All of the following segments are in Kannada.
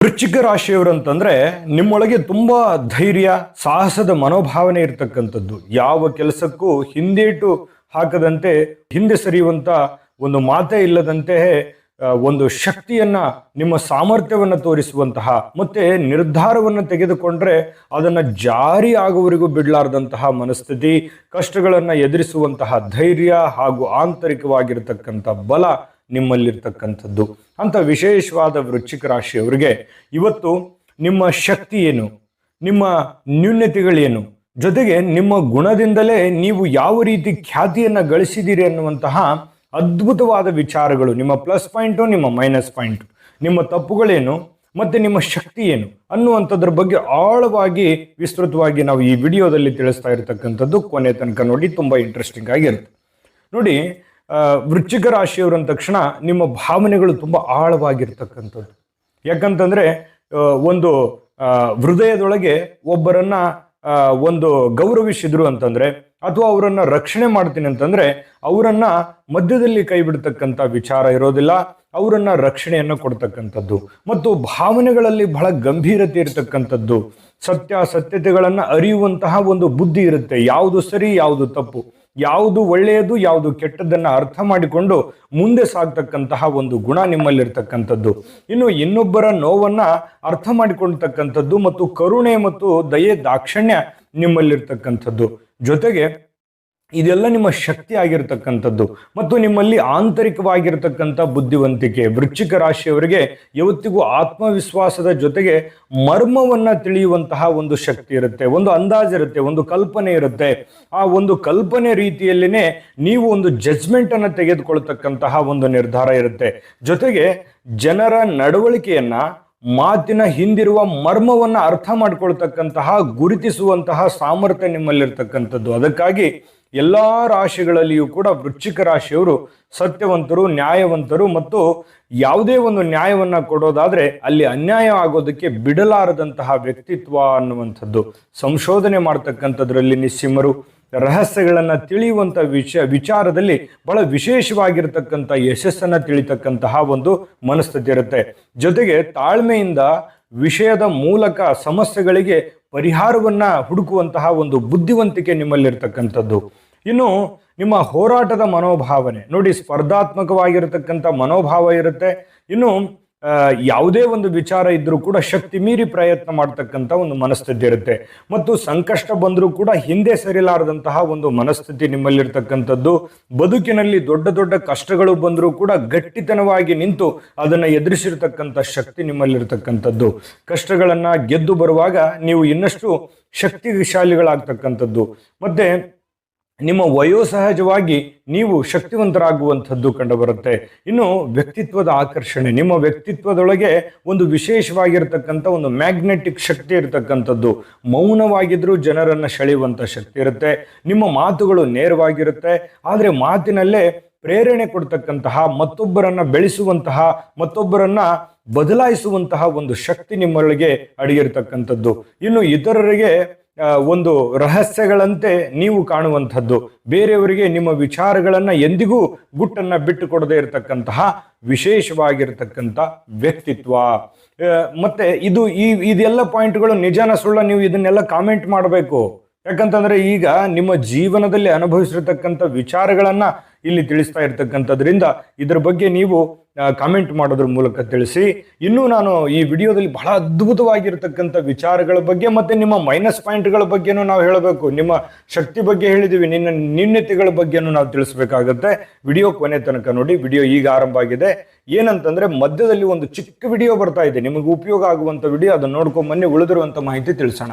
ವೃಶ್ಚಿಕ ರಾಶಿಯವರು ಅಂತಂದ್ರೆ ನಿಮ್ಮೊಳಗೆ ತುಂಬಾ ಧೈರ್ಯ, ಸಾಹಸದ ಮನೋಭಾವನೆ ಇರತಕ್ಕಂಥದ್ದು. ಯಾವ ಕೆಲಸಕ್ಕೂ ಹಿಂದೇಟು ಹಾಕದಂತೆ, ಹಿಂದೆ ಸರಿಯುವಂತ ಒಂದು ಮಾತೇ ಇಲ್ಲದಂತೆ ಒಂದು ಶಕ್ತಿಯನ್ನ, ನಿಮ್ಮ ಸಾಮರ್ಥ್ಯವನ್ನು ತೋರಿಸುವಂತಹ ಮತ್ತೆ ನಿರ್ಧಾರವನ್ನು ತೆಗೆದುಕೊಂಡ್ರೆ ಅದನ್ನ ಜಾರಿ ಆಗುವವರೆಗೂ ಬಿಡಲಾರದಂತಹ ಮನಸ್ಥಿತಿ, ಕಷ್ಟಗಳನ್ನ ಎದುರಿಸುವಂತಹ ಧೈರ್ಯ ಹಾಗೂ ಆಂತರಿಕವಾಗಿರತಕ್ಕಂಥ ಬಲ ನಿಮ್ಮಲ್ಲಿರ್ತಕ್ಕಂಥದ್ದು. ಅಂತ ವಿಶೇಷವಾದ ವೃಶ್ಚಿಕ ರಾಶಿಯವರಿಗೆ ಇವತ್ತು ನಿಮ್ಮ ಶಕ್ತಿ ಏನು? ನಿಮ್ಮ ನ್ಯೂನ್ಯತೆಗಳೇನು ಜೊತೆಗೆ ನಿಮ್ಮ ಗುಣದಿಂದಲೇ ನೀವು ಯಾವ ರೀತಿ ಖ್ಯಾತಿಯನ್ನು ಗಳಿಸಿದ್ದೀರಿ ಅನ್ನುವಂತಹ ಅದ್ಭುತವಾದ ವಿಚಾರಗಳು. ನಿಮ್ಮ ಪ್ಲಸ್ ಪಾಯಿಂಟು, ನಿಮ್ಮ ಮೈನಸ್ ಪಾಯಿಂಟು. ನಿಮ್ಮ ತಪ್ಪುಗಳೇನು? ಮತ್ತು ನಿಮ್ಮ ಶಕ್ತಿ ಏನು? ಅನ್ನುವಂಥದ್ರ ಬಗ್ಗೆ ಆಳವಾಗಿ, ವಿಸ್ತೃತವಾಗಿ ನಾವು ಈ ವಿಡಿಯೋದಲ್ಲಿ ತಿಳಿಸ್ತಾ ಇರತಕ್ಕಂಥದ್ದು ಕೊನೆ ತನಕ ನೋಡಿ, ತುಂಬ ಇಂಟ್ರೆಸ್ಟಿಂಗ್ ಆಗಿರುತ್ತೆ. ನೋಡಿ ವೃಶ್ಚಿಕ ರಾಶಿಯವರು ಅಂದ ತಕ್ಷಣ ನಿಮ್ಮ ಭಾವನೆಗಳು ತುಂಬ ಆಳವಾಗಿರ್ತಕ್ಕಂಥದ್ದು. ಯಾಕಂತಂದ್ರೆ ಒಂದು ಹೃದಯದೊಳಗೆ ಒಬ್ಬರನ್ನ ಒಂದು ಗೌರವಿಸಿದ್ರು ಅಂತಂದ್ರೆ, ಅಥವಾ ಅವರನ್ನ ರಕ್ಷಣೆ ಮಾಡ್ತೀನಿ ಅಂತಂದ್ರೆ, ಅವರನ್ನ ಮಧ್ಯದಲ್ಲಿ ಕೈ ಬಿಡ್ತಕ್ಕಂಥ ವಿಚಾರ ಇರೋದಿಲ್ಲ. ಅವರನ್ನ ರಕ್ಷಣೆಯನ್ನು ಕೊಡ್ತಕ್ಕಂಥದ್ದು. ಮತ್ತು ಭಾವನೆಗಳಲ್ಲಿ ಬಹಳ ಗಂಭೀರತೆ ಇರತಕ್ಕಂಥದ್ದು. ಸತ್ಯಾಸತ್ಯತೆಗಳನ್ನ ಅರಿಯುವಂತಹ ಒಂದು ಬುದ್ಧಿ ಇರುತ್ತೆ. ಯಾವುದು ಸರಿ, ಯಾವುದು ತಪ್ಪು. ಯಾವುದು ಒಳ್ಳೆಯದು, ಯಾವುದು ಕೆಟ್ಟದ್ದನ್ನ ಅರ್ಥ ಮಾಡಿಕೊಂಡು ಮುಂದೆ ಸಾಗ್ತಕ್ಕಂತಹ ಒಂದು ಗುಣ ನಿಮ್ಮಲ್ಲಿರ್ತಕ್ಕಂಥದ್ದು. ಇನ್ನು ಇನ್ನೊಬ್ಬರ ನೋವನ್ನ ಅರ್ಥ ಮಾಡಿಕೊಳ್ತಕ್ಕಂಥದ್ದು ಮತ್ತು ಕರುಣೆ ಮತ್ತು ದಯೆ, ದಾಕ್ಷಣ್ಯ ನಿಮ್ಮಲ್ಲಿರ್ತಕ್ಕಂಥದ್ದು. ಜೊತೆಗೆ ಇದೆಲ್ಲ ನಿಮ್ಮ ಶಕ್ತಿ ಆಗಿರತಕ್ಕಂಥದ್ದು ಮತ್ತು ನಿಮ್ಮಲ್ಲಿ ಆಂತರಿಕವಾಗಿರತಕ್ಕಂಥ ಬುದ್ಧಿವಂತಿಕೆ. ವೃಶ್ಚಿಕ ರಾಶಿಯವರಿಗೆ ಯಾವತ್ತಿಗೂ ಆತ್ಮವಿಶ್ವಾಸದ ಜೊತೆಗೆ ಮರ್ಮವನ್ನ ತಿಳಿಯುವಂತಹ ಒಂದು ಶಕ್ತಿ ಇರುತ್ತೆ. ಒಂದು ಅಂದಾಜಿರುತ್ತೆ ಒಂದು ಕಲ್ಪನೆ ಇರುತ್ತೆ. ಆ ಒಂದು ಕಲ್ಪನೆ ರೀತಿಯಲ್ಲಿನೇ ನೀವು ಒಂದು ಜಜ್ಮೆಂಟನ್ನು ತೆಗೆದುಕೊಳ್ತಕ್ಕಂತಹ ಒಂದು ನಿರ್ಧಾರ ಇರುತ್ತೆ. ಜೊತೆಗೆ ಜನರ ನಡವಳಿಕೆಯನ್ನು, ಮಾತಿನ ಹಿಂದಿರುವ ಮರ್ಮವನ್ನು ಅರ್ಥ ಮಾಡ್ಕೊಳ್ತಕ್ಕಂತಹ, ಗುರುತಿಸುವಂತಹ ಸಾಮರ್ಥ್ಯ ನಿಮ್ಮಲ್ಲಿರ್ತಕ್ಕಂಥದ್ದು. ಅದಕ್ಕಾಗಿ ಎಲ್ಲಾ ರಾಶಿಗಳಲ್ಲಿಯೂ ಕೂಡ ವೃಶ್ಚಿಕ ರಾಶಿಯವರು ಸತ್ಯವಂತರು, ನ್ಯಾಯವಂತರು ಮತ್ತು ಯಾವುದೇ ಒಂದು ನ್ಯಾಯವನ್ನ ಕೊಡೋದಾದ್ರೆ ಅಲ್ಲಿ ಅನ್ಯಾಯ ಆಗೋದಕ್ಕೆ ಬಿಡಲಾರದಂತಹ ವ್ಯಕ್ತಿತ್ವ ಅನ್ನುವಂಥದ್ದು. ಸಂಶೋಧನೆ ಮಾಡ್ತಕ್ಕಂಥದ್ರಲ್ಲಿ ನಿಸ್ಸಿಮರು ರಹಸ್ಯಗಳನ್ನು ತಿಳಿಯುವಂಥ ವಿಷ, ವಿಚಾರದಲ್ಲಿ ಬಹಳ ವಿಶೇಷವಾಗಿರ್ತಕ್ಕಂಥ ಯಶಸ್ಸನ್ನ ತಿಳಿತಕ್ಕಂತಹ ಒಂದು ಮನಸ್ಥಿತಿ ಇರುತ್ತೆ. ಜೊತೆಗೆ ತಾಳ್ಮೆಯಿಂದ ವಿಷಯದ ಮೂಲಕ ಸಮಸ್ಯೆಗಳಿಗೆ ಪರಿಹಾರವನ್ನ ಹುಡುಕುವಂತಹ ಒಂದು ಬುದ್ಧಿವಂತಿಕೆ ನಿಮ್ಮಲ್ಲಿರ್ತಕ್ಕಂಥದ್ದು. ಇನ್ನು ನಿಮ್ಮ ಹೋರಾಟದ ಮನೋಭಾವನೆ. ನೋಡಿ, ಸ್ಪರ್ಧಾತ್ಮಕವಾಗಿರತಕ್ಕಂಥ ಮನೋಭಾವ ಇರುತ್ತೆ. ಇನ್ನು ಯಾವುದೇ ಒಂದು ವಿಚಾರ ಇದ್ರೂ ಕೂಡ ಶಕ್ತಿ ಮೀರಿ ಪ್ರಯತ್ನ ಮಾಡ್ತಕ್ಕಂಥ ಒಂದು ಮನಸ್ಥಿತಿ ಇರುತ್ತೆ. ಮತ್ತು ಸಂಕಷ್ಟ ಬಂದರೂ ಕೂಡ ಹಿಂದೆ ಸರಿಲಾರದಂತಹ ಒಂದು ಮನಸ್ಥಿತಿ ನಿಮ್ಮಲ್ಲಿರ್ತಕ್ಕಂಥದ್ದು. ಬದುಕಿನಲ್ಲಿ ದೊಡ್ಡ ದೊಡ್ಡ ಕಷ್ಟಗಳು ಬಂದರೂ ಕೂಡ ಗಟ್ಟಿತನವಾಗಿ ನಿಂತು ಅದನ್ನು ಎದುರಿಸಿರ್ತಕ್ಕಂಥ ಶಕ್ತಿ ನಿಮ್ಮಲ್ಲಿರ್ತಕ್ಕಂಥದ್ದು. ಕಷ್ಟಗಳನ್ನು ಗೆದ್ದು ಬರುವಾಗ ನೀವು ಇನ್ನಷ್ಟು ಶಕ್ತಿಶಾಲಿಗಳಾಗ್ತಕ್ಕಂಥದ್ದು. ಮತ್ತೆ ನಿಮ್ಮ ವಯೋಸಹಜವಾಗಿ ನೀವು ಶಕ್ತಿವಂತರಾಗುವಂಥದ್ದು ಕಂಡುಬರುತ್ತೆ. ಇನ್ನು ವ್ಯಕ್ತಿತ್ವದ ಆಕರ್ಷಣೆ, ನಿಮ್ಮ ವ್ಯಕ್ತಿತ್ವದೊಳಗೆ ಒಂದು ವಿಶೇಷವಾಗಿರ್ತಕ್ಕಂಥ ಒಂದು ಮ್ಯಾಗ್ನೆಟಿಕ್ ಶಕ್ತಿ ಇರತಕ್ಕಂಥದ್ದು. ಮೌನವಾಗಿದ್ದರೂ ಜನರನ್ನು ಸೆಳೆಯುವಂಥ ಶಕ್ತಿ ಇರುತ್ತೆ. ನಿಮ್ಮ ಮಾತುಗಳು ನೇರವಾಗಿರುತ್ತೆ. ಆದರೆ ಮಾತಿನಲ್ಲೇ ಪ್ರೇರಣೆ ಕೊಡ್ತಕ್ಕಂತಹ, ಮತ್ತೊಬ್ಬರನ್ನು ಬೆಳೆಸುವಂತಹ, ಮತ್ತೊಬ್ಬರನ್ನು ಬದಲಾಯಿಸುವಂತಹ ಒಂದು ಶಕ್ತಿ ನಿಮ್ಮೊಳಗೆ ಅಡಗಿರ್ತಕ್ಕಂಥದ್ದು. ಇನ್ನು ಇತರರಿಗೆ ಒಂದು ರಹಸ್ಯಗಳಂತೆ ನೀವು ಕಾಣುವಂಥದ್ದು. ಬೇರೆಯವರಿಗೆ ನಿಮ್ಮ ವಿಚಾರಗಳನ್ನು ಎಂದಿಗೂ ಗುಟ್ಟನ್ನ ಬಿಟ್ಟು ಕೊಡದೇ ಇರತಕ್ಕಂತಹ ವಿಶೇಷವಾಗಿರ್ತಕ್ಕಂಥ ವ್ಯಕ್ತಿತ್ವ. ಮತ್ತೆ ಇದು ಈ, ಇದೆಲ್ಲ ಪಾಯಿಂಟ್ಗಳು ನಿಜಾನ ಸುಳ್ಳ ನೀವು ಇದನ್ನೆಲ್ಲ ಕಾಮೆಂಟ್ ಮಾಡಬೇಕು. ಯಾಕಂತಂದ್ರೆ ಈಗ ನಿಮ್ಮ ಜೀವನದಲ್ಲಿ ಅನುಭವಿಸಿರ್ತಕ್ಕಂಥ ವಿಚಾರಗಳನ್ನ ಇಲ್ಲಿ ತಿಳಿಸ್ತಾ ಇರ್ತಕ್ಕಂಥದ್ರಿಂದ ಇದ್ರ ಬಗ್ಗೆ ನೀವು ಕಾಮೆಂಟ್ ಮಾಡೋದ್ರ ಮೂಲಕ ತಿಳಿಸಿ. ಇನ್ನೂ ನಾನು ಈ ವಿಡಿಯೋದಲ್ಲಿ ಬಹಳ ಅದ್ಭುತವಾಗಿರ್ತಕ್ಕಂಥ ವಿಚಾರಗಳ ಬಗ್ಗೆ ಮತ್ತೆ ನಿಮ್ಮ ಮೈನಸ್ ಪಾಯಿಂಟ್ಗಳ ಬಗ್ಗೆನೂ ನಾವು ಹೇಳಬೇಕು. ನಿಮ್ಮ ಶಕ್ತಿ ಬಗ್ಗೆ ಹೇಳಿದೀವಿ, ನಿನ್ನ ನ್ಯೂನ್ಯತೆಗಳ ಬಗ್ಗೆನೂ ನಾವು ತಿಳಿಸ್ಬೇಕಾಗತ್ತೆ. ವಿಡಿಯೋ ಕೊನೆ ತನಕ ನೋಡಿ, ವಿಡಿಯೋ ಈಗ ಆರಂಭ ಆಗಿದೆ. ಏನಂತಂದ್ರೆ ಮಧ್ಯದಲ್ಲಿ ಒಂದು ಚಿಕ್ಕ ವಿಡಿಯೋ ಬರ್ತಾ ಇದೆ. ನಿಮಗೆ ಉಪಯೋಗ ಆಗುವಂತ ವಿಡಿಯೋ, ಅದನ್ನ ನೋಡ್ಕೊಂಬನ್ನಿ ಉಳಿದಿರುವಂಥ ಮಾಹಿತಿ ತಿಳಿಸೋಣ.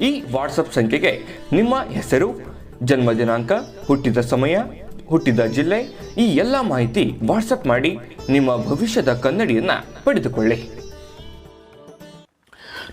ಈ ವಾಟ್ಸಪ್ ಸಂಖ್ಯೆಗೆ ನಿಮ್ಮ ಹೆಸರು, ಜನ್ಮ ದಿನಾಂಕ, ಹುಟ್ಟಿದ ಸಮಯ, ಹುಟ್ಟಿದ ಜಿಲ್ಲೆ, ಈ ಎಲ್ಲ ಮಾಹಿತಿ ವಾಟ್ಸಪ್ ಮಾಡಿ ನಿಮ್ಮ ಭವಿಷ್ಯದ ಕನ್ನಡಿಯನ್ನ ಪಡೆದುಕೊಳ್ಳಿ.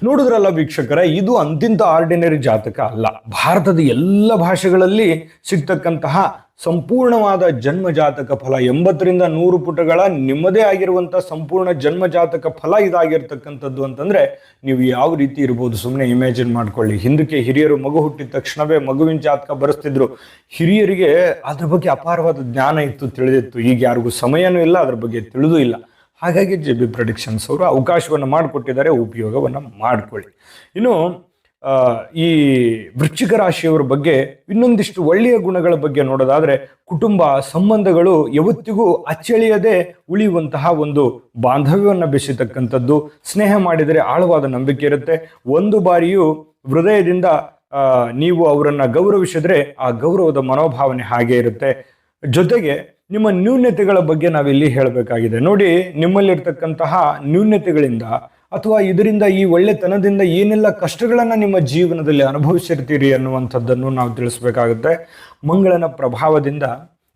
ನೋಡಿದ್ರಲ್ಲ ವೀಕ್ಷಕರೇ, ಇದು ಅಂತಿಂತ ಆರ್ಡಿನರಿ ಜಾತಕ ಅಲ್ಲ. ಭಾರತದ ಎಲ್ಲ ಭಾಷೆಗಳಲ್ಲಿ ಸಿಗ್ತಕ್ಕಂತಹ ಸಂಪೂರ್ಣವಾದ ಜನ್ಮಜಾತಕ ಫಲ. ಎಂಬತ್ತರಿಂದ ನೂರು ಪುಟಗಳ ನಿಮ್ಮದೇ ಆಗಿರುವಂಥ ಸಂಪೂರ್ಣ ಜನ್ಮಜಾತಕ ಫಲ ಇದಾಗಿರ್ತಕ್ಕಂಥದ್ದು ಅಂತಂದ್ರೆ ನೀವು ಯಾವ ರೀತಿ ಇರ್ಬೋದು ಸುಮ್ಮನೆ ಇಮ್ಯಾಜಿನ್ ಮಾಡ್ಕೊಳ್ಳಿ. ಹಿಂದಕ್ಕೆ ಹಿರಿಯರು ಮಗು ಹುಟ್ಟಿದ ತಕ್ಷಣವೇ ಮಗುವಿನ ಜಾತಕ ಬರೆಸ್ತಿದ್ರು. ಹಿರಿಯರಿಗೆ ಅದ್ರ ಬಗ್ಗೆ ಅಪಾರವಾದ ಜ್ಞಾನ ಇತ್ತು, ತಿಳಿದಿತ್ತು. ಈಗ ಯಾರಿಗೂ ಸಮಯನೂ ಇಲ್ಲ, ಅದ್ರ ಬಗ್ಗೆ ತಿಳಿದೂ ಇಲ್ಲ. ಹಾಗಾಗಿ ಜೆ ಬಿ ಪ್ರೊಡಿಕ್ಷನ್ಸ್ ಅವರು ಅವಕಾಶವನ್ನು ಮಾಡಿಕೊಟ್ಟಿದ್ದಾರೆ, ಉಪಯೋಗವನ್ನು ಮಾಡಿಕೊಳ್ಳಿ. ಇನ್ನು ಈ ವೃಶ್ಚಿಕ ರಾಶಿಯವರ ಬಗ್ಗೆ ಇನ್ನೊಂದಿಷ್ಟು ಒಳ್ಳೆಯ ಗುಣಗಳ ಬಗ್ಗೆ ನೋಡೋದಾದ್ರೆ ಕುಟುಂಬ ಸಂಬಂಧಗಳು ಯಾವತ್ತಿಗೂ ಅಚ್ಚಳಿಯದೆ ಉಳಿಯುವಂತಹ ಒಂದು ಬಾಂಧವ್ಯವನ್ನು ಬೆಸೆತಕ್ಕಂಥದ್ದು ಸ್ನೇಹ ಮಾಡಿದರೆ ಆಳವಾದ ನಂಬಿಕೆ ಇರುತ್ತೆ. ಒಂದು ಬಾರಿಯೂ ಹೃದಯದಿಂದ ನೀವು ಅವರನ್ನು ಗೌರವಿಸಿದ್ರೆ ಆ ಗೌರವದ ಮನೋಭಾವನೆ ಹಾಗೆ ಇರುತ್ತೆ. ಜೊತೆಗೆ ನಿಮ್ಮ ನ್ಯೂನ್ಯತೆಗಳ ಬಗ್ಗೆ ನಾವಿಲ್ಲಿ ಹೇಳಬೇಕಾಗಿದೆ. ನೋಡಿ, ನಿಮ್ಮಲ್ಲಿರ್ತಕ್ಕಂತಹ ನ್ಯೂನ್ಯತೆಗಳಿಂದ ಅಥವಾ ಇದರಿಂದ ಈ ಒಳ್ಳೆತನದಿಂದ ಏನೆಲ್ಲ ಕಷ್ಟಗಳನ್ನು ನಿಮ್ಮ ಜೀವನದಲ್ಲಿ ಅನುಭವಿಸಿರ್ತೀರಿ ಅನ್ನುವಂಥದ್ದನ್ನು ನಾವು ತಿಳಿಸ್ಬೇಕಾಗುತ್ತೆ. ಮಂಗಳನ ಪ್ರಭಾವದಿಂದ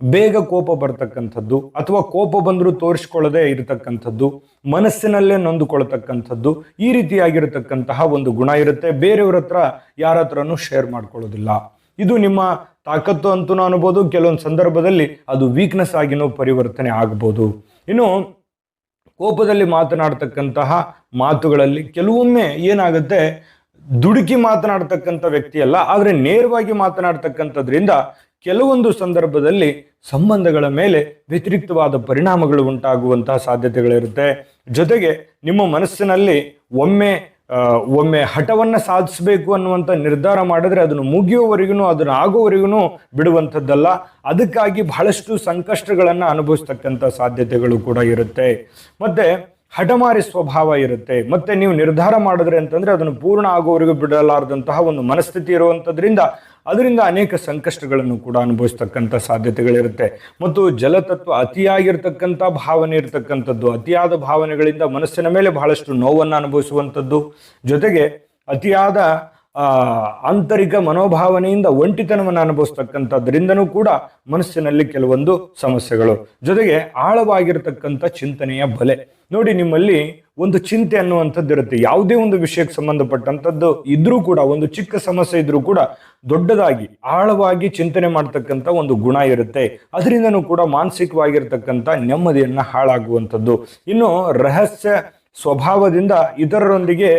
ಬೇಗ ಕೋಪ ಬರ್ತಕ್ಕಂಥದ್ದು ಅಥವಾ ಕೋಪ ಬಂದರೂ ತೋರಿಸ್ಕೊಳ್ಳದೆ ಇರತಕ್ಕಂಥದ್ದು, ಮನಸ್ಸಿನಲ್ಲೇ ನೊಂದುಕೊಳ್ತಕ್ಕಂಥದ್ದು, ಈ ರೀತಿಯಾಗಿರತಕ್ಕಂತಹ ಒಂದು ಗುಣ ಇರುತ್ತೆ. ಬೇರೆಯವ್ರ ಹತ್ರ ಯಾರ ಹತ್ರನೂ ಶೇರ್ ಮಾಡ್ಕೊಳ್ಳೋದಿಲ್ಲ. ಇದು ನಿಮ್ಮ ತಾಕತ್ತು ಅಂತೂ ಅನ್ಬೋದು, ಕೆಲವೊಂದು ಸಂದರ್ಭದಲ್ಲಿ ಅದು ವೀಕ್ನೆಸ್ ಆಗಿನೂ ಪರಿವರ್ತನೆ ಆಗ್ಬೋದು. ಇನ್ನು ಕೋಪದಲ್ಲಿ ಮಾತನಾಡ್ತಕ್ಕಂತಹ ಮಾತುಗಳಲ್ಲಿ ಕೆಲವೊಮ್ಮೆ ಏನಾಗುತ್ತೆ, ದುಡುಕಿ ಮಾತನಾಡ್ತಕ್ಕಂಥ ವ್ಯಕ್ತಿಯಲ್ಲ, ಆದರೆ ನೇರವಾಗಿ ಮಾತನಾಡ್ತಕ್ಕಂಥದ್ರಿಂದ ಕೆಲವೊಂದು ಸಂದರ್ಭದಲ್ಲಿ ಸಂಬಂಧಗಳ ಮೇಲೆ ವ್ಯತಿರಿಕ್ತವಾದ ಪರಿಣಾಮಗಳು ಉಂಟಾಗುವಂತಹ ಸಾಧ್ಯತೆಗಳಿರುತ್ತೆ. ಜೊತೆಗೆ ನಿಮ್ಮ ಮನಸ್ಸಿನಲ್ಲಿ ಒಮ್ಮೆ ಒಮ್ಮೆ ಹಠವನ್ನ ಸಾಧಿಸಬೇಕು ಅನ್ನುವಂಥ ನಿರ್ಧಾರ ಮಾಡಿದ್ರೆ ಅದನ್ನು ಮುಗಿಯುವವರೆಗೂ, ಅದನ್ನು ಆಗುವವರೆಗೂ ಬಿಡುವಂಥದ್ದಲ್ಲ. ಅದಕ್ಕಾಗಿ ಬಹಳಷ್ಟು ಸಂಕಷ್ಟಗಳನ್ನು ಅನುಭವಿಸ್ತಕ್ಕಂಥ ಸಾಧ್ಯತೆಗಳು ಕೂಡ ಇರುತ್ತೆ. ಮತ್ತೆ ಹಠಮಾರಿ ಸ್ವಭಾವ ಇರುತ್ತೆ. ಮತ್ತೆ ನೀವು ನಿರ್ಧಾರ ಮಾಡಿದ್ರೆ ಅಂತಂದ್ರೆ ಅದನ್ನು ಪೂರ್ಣ ಆಗುವವರೆಗೂ ಬಿಡಲಾರದಂತಹ ಒಂದು ಮನಸ್ಥಿತಿ ಇರುವಂಥದ್ರಿಂದ ಅದರಿಂದ ಅನೇಕ ಸಂಕಷ್ಟಗಳನ್ನು ಕೂಡ ಅನುಭವಿಸ್ತಕ್ಕಂಥ ಸಾಧ್ಯತೆಗಳಿರುತ್ತೆ. ಮತ್ತು ಜಲತತ್ವ ಅತಿಯಾಗಿರ್ತಕ್ಕಂಥ ಭಾವನೆ ಇರತಕ್ಕಂಥದ್ದು, ಅತಿಯಾದ ಭಾವನೆಗಳಿಂದ ಮನಸ್ಸಿನ ಮೇಲೆ ಬಹಳಷ್ಟು ನೋವನ್ನು ಅನುಭವಿಸುವಂಥದ್ದು. ಜೊತೆಗೆ ಅತಿಯಾದ ಆಂತರಿಕ ಮನೋಭಾವನೆಯಿಂದ ಒಂಟಿತನವನ್ನು ಅನುಭವಿಸ್ತಕ್ಕಂಥದ್ರಿಂದನೂ ಕೂಡ ಮನಸ್ಸಿನಲ್ಲಿ ಕೆಲವೊಂದು ಸಮಸ್ಯೆಗಳು. ಜೊತೆಗೆ ಆಳವಾಗಿರ್ತಕ್ಕಂಥ ಚಿಂತನೆಯ ಬಲೆ. ನೋಡಿ, ನಿಮ್ಮಲ್ಲಿ ಒಂದು ಚಿಂತೆ ಅನ್ನುವಂಥದ್ದು ಇರುತ್ತೆ. ಯಾವುದೇ ಒಂದು ವಿಷಯಕ್ಕೆ ಸಂಬಂಧಪಟ್ಟಂಥದ್ದು ಇದ್ರೂ ಕೂಡ, ಒಂದು ಚಿಕ್ಕ ಸಮಸ್ಯೆ ಇದ್ರೂ ಕೂಡ ದೊಡ್ಡದಾಗಿ, ಆಳವಾಗಿ ಚಿಂತನೆ ಮಾಡ್ತಕ್ಕಂಥ ಒಂದು ಗುಣ ಇರುತ್ತೆ. ಅದರಿಂದನೂ ಕೂಡ ಮಾನಸಿಕವಾಗಿರ್ತಕ್ಕಂಥ ನೆಮ್ಮದಿಯನ್ನು ಹಾಳಾಗುವಂಥದ್ದು. ಇನ್ನು ರಹಸ್ಯ ಸ್ವಭಾವದಿಂದ ಇತರರೊಂದಿಗೆ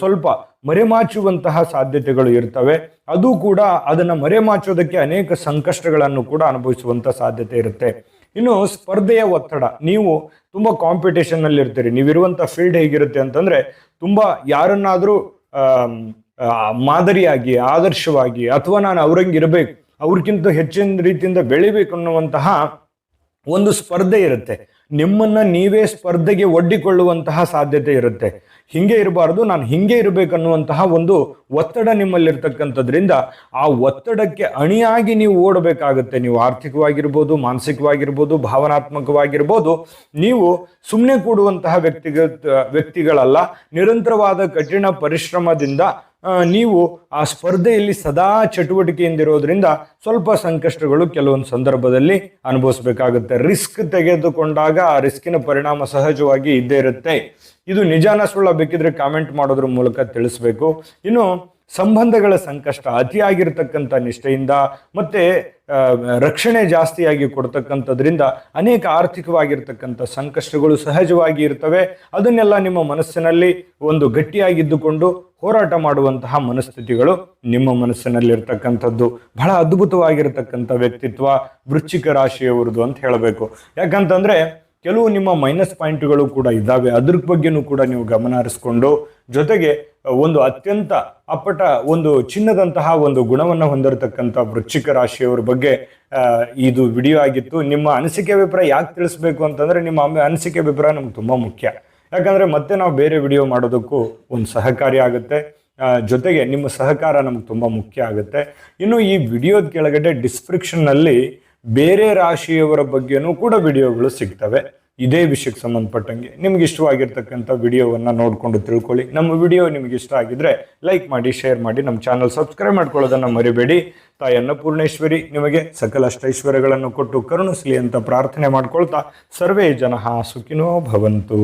ಸ್ವಲ್ಪ ಮರೆಮಾಚುವಂತಹ ಸಾಧ್ಯತೆಗಳು ಇರ್ತವೆ. ಅದು ಕೂಡ ಅದನ್ನ ಮರೆಮಾಚೋದಕ್ಕೆ ಅನೇಕ ಸಂಕಷ್ಟಗಳನ್ನು ಕೂಡ ಅನುಭವಿಸುವಂತ ಸಾಧ್ಯತೆ ಇರುತ್ತೆ. ಇನ್ನು ಸ್ಪರ್ಧೆಯ ಒತ್ತಡ. ನೀವು ತುಂಬಾ ಕಾಂಪಿಟೇಷನ್ನಲ್ಲಿ ಇರ್ತೀರಿ. ನೀವಿರುವಂಥ ಫೀಲ್ಡ್ ಹೇಗಿರುತ್ತೆ ಅಂತಂದ್ರೆ ತುಂಬಾ ಯಾರನ್ನಾದರೂ ಮಾದರಿಯಾಗಿ, ಆದರ್ಶವಾಗಿ ಅಥವಾ ನಾನು ಅವ್ರಂಗೆ ಇರಬೇಕು ಅವ್ರಿಗಿಂತ ಹೆಚ್ಚಿನ ರೀತಿಯಿಂದ ಬೆಳಿಬೇಕು ಅನ್ನುವಂತಹ ಒಂದು ಸ್ಪರ್ಧೆ ಇರುತ್ತೆ. ನಿಮ್ಮನ್ನ ನೀವೇ ಸ್ಪರ್ಧೆಗೆ ಒಡ್ಡಿಕೊಳ್ಳುವಂತಹ ಸಾಧ್ಯತೆ ಇರುತ್ತೆ. ಹಿಂಗೆ ಇರಬಾರ್ದು, ನಾನು ಹಿಂಗೆ ಇರಬೇಕನ್ನುವಂತಹ ಒಂದು ಒತ್ತಡ ನಿಮ್ಮಲ್ಲಿರ್ತಕ್ಕಂಥದ್ರಿಂದ ಆ ಒತ್ತಡಕ್ಕೆ ಅಣಿಯಾಗಿ ನೀವು ಓಡಬೇಕಾಗುತ್ತೆ. ನೀವು ಆರ್ಥಿಕವಾಗಿರ್ಬೋದು, ಮಾನಸಿಕವಾಗಿರ್ಬೋದು, ಭಾವನಾತ್ಮಕವಾಗಿರ್ಬೋದು, ನೀವು ಸುಮ್ಮನೆ ಕೂಡುವಂತಹ ವ್ಯಕ್ತಿಗ, ವ್ಯಕ್ತಿಗಳಲ್ಲ, ನಿರಂತರವಾದ ಕಠಿಣ ಪರಿಶ್ರಮದಿಂದ ನೀವು ಆ ಸ್ಪರ್ಧೆಯಲ್ಲಿ ಸದಾ ಚಟುವಟಿಕೆಯಿಂದ ಇರೋದ್ರಿಂದ ಸ್ವಲ್ಪ ಸಂಕಷ್ಟಗಳು ಕೆಲವೊಂದು ಸಂದರ್ಭದಲ್ಲಿ ಅನುಭವಿಸಬೇಕಾಗುತ್ತೆ. ರಿಸ್ಕ್ ತೆಗೆದುಕೊಂಡಾಗ ಆ ರಿಸ್ಕಿನ ಪರಿಣಾಮ ಸಹಜವಾಗಿ ಇದ್ದೇ ಇರುತ್ತೆ. ಇದು ನಿಜಾನ ಸುಳ್ಳ ಬೇಕಿದ್ರೆ ಕಾಮೆಂಟ್ ಮಾಡೋದ್ರ ಮೂಲಕ ತಿಳಿಸ್ಬೇಕು. ಇನ್ನು ಸಂಬಂಧಗಳ ಸಂಕಷ್ಟ ಅತಿಯಾಗಿರ್ತಕ್ಕಂಥ ನಿಷ್ಠೆಯಿಂದ ಮತ್ತೆ ರಕ್ಷಣೆ ಜಾಸ್ತಿಯಾಗಿ ಕೊಡ್ತಕ್ಕಂಥದ್ರಿಂದ ಅನೇಕ ಆರ್ಥಿಕವಾಗಿರ್ತಕ್ಕಂಥ ಸಂಕಷ್ಟಗಳು ಸಹಜವಾಗಿ ಇರ್ತವೆ. ಅದನ್ನೆಲ್ಲ ನಿಮ್ಮ ಮನಸ್ಸಿನಲ್ಲಿ ಒಂದು ಗಟ್ಟಿಯಾಗಿದ್ದುಕೊಂಡು ಹೋರಾಟ ಮಾಡುವಂತಹ ಮನಸ್ಥಿತಿಗಳು ನಿಮ್ಮ ಮನಸ್ಸಿನಲ್ಲಿರ್ತಕ್ಕಂಥದ್ದು. ಬಹಳ ಅದ್ಭುತವಾಗಿರತಕ್ಕಂಥ ವ್ಯಕ್ತಿತ್ವ ವೃಶ್ಚಿಕ ರಾಶಿಯವರದು ಅಂತ ಹೇಳಬೇಕು. ಯಾಕಂತಂದ್ರೆ ಕೆಲವು ನಿಮ್ಮ ಮೈನಸ್ ಪಾಯಿಂಟ್ಗಳು ಕೂಡ ಇದ್ದಾವೆ ಅದ್ರ ಬಗ್ಗೆನೂ ಕೂಡ ನೀವು ಗಮನ ಹರಿಸ್ಕೊಂಡು, ಜೊತೆಗೆ ಒಂದು ಅತ್ಯಂತ ಅಪ್ಪಟ ಒಂದು ಚಿನ್ನದಂತಹ ಒಂದು ಗುಣವನ್ನು ಹೊಂದಿರತಕ್ಕಂಥ ವೃಶ್ಚಿಕ ರಾಶಿಯವರ ಬಗ್ಗೆ ಇದು ವಿಡಿಯೋ ಆಗಿತ್ತು. ನಿಮ್ಮ ಅನಿಸಿಕೆ ಅಭಿಪ್ರಾಯ ಯಾಕೆ ತಿಳಿಸ್ಬೇಕು ಅಂತಂದರೆ, ನಿಮ್ಮ ಅನಿಸಿಕೆ ಅಭಿಪ್ರಾಯ ನಮ್ಗೆ ತುಂಬ ಮುಖ್ಯ. ಯಾಕಂದರೆ ಮತ್ತೆ ನಾವು ಬೇರೆ ವಿಡಿಯೋ ಮಾಡೋದಕ್ಕೂ ಒಂದು ಸಹಕಾರಿ ಆಗುತ್ತೆ. ಜೊತೆಗೆ ನಿಮ್ಮ ಸಹಕಾರ ನಮ್ಗೆ ತುಂಬ ಮುಖ್ಯ ಆಗುತ್ತೆ. ಇನ್ನು ಈ ವಿಡಿಯೋದ ಕೆಳಗಡೆ ಡಿಸ್ಕ್ರಿಪ್ಷನ್ನಲ್ಲಿ ಬೇರೆ ರಾಶಿಯವರ ಬಗ್ಗೆನೂ ಕೂಡ ವಿಡಿಯೋಗಳು ಸಿಗ್ತವೆ. ಇದೇ ವಿಷಯಕ್ಕೆ ಸಂಬಂಧಪಟ್ಟಂಗೆ ನಿಮ್ಗೆ ಇಷ್ಟವಾಗಿರ್ತಕ್ಕಂಥ ವಿಡಿಯೋವನ್ನು ನೋಡಿಕೊಂಡು ತಿಳ್ಕೊಳ್ಳಿ. ನಮ್ಮ ವಿಡಿಯೋ ನಿಮ್ಗೆ ಇಷ್ಟ ಆಗಿದ್ರೆ ಲೈಕ್ ಮಾಡಿ, ಶೇರ್ ಮಾಡಿ, ನಮ್ಮ ಚಾನಲ್ ಸಬ್ಸ್ಕ್ರೈಬ್ ಮಾಡ್ಕೊಳ್ಳೋದನ್ನು ಮರಿಬೇಡಿ. ತಾಯಿ ಅನ್ನಪೂರ್ಣೇಶ್ವರಿ ನಿಮಗೆ ಸಕಲ ಅಷ್ಟೈಶ್ವರ್ಯಗಳನ್ನು ಕೊಟ್ಟು ಕರುಣಿಸಲಿ ಅಂತ ಪ್ರಾರ್ಥನೆ ಮಾಡ್ಕೊಳ್ತಾ ಸರ್ವೇ ಜನ ಸುಖಿನೋ ಭವಂತು.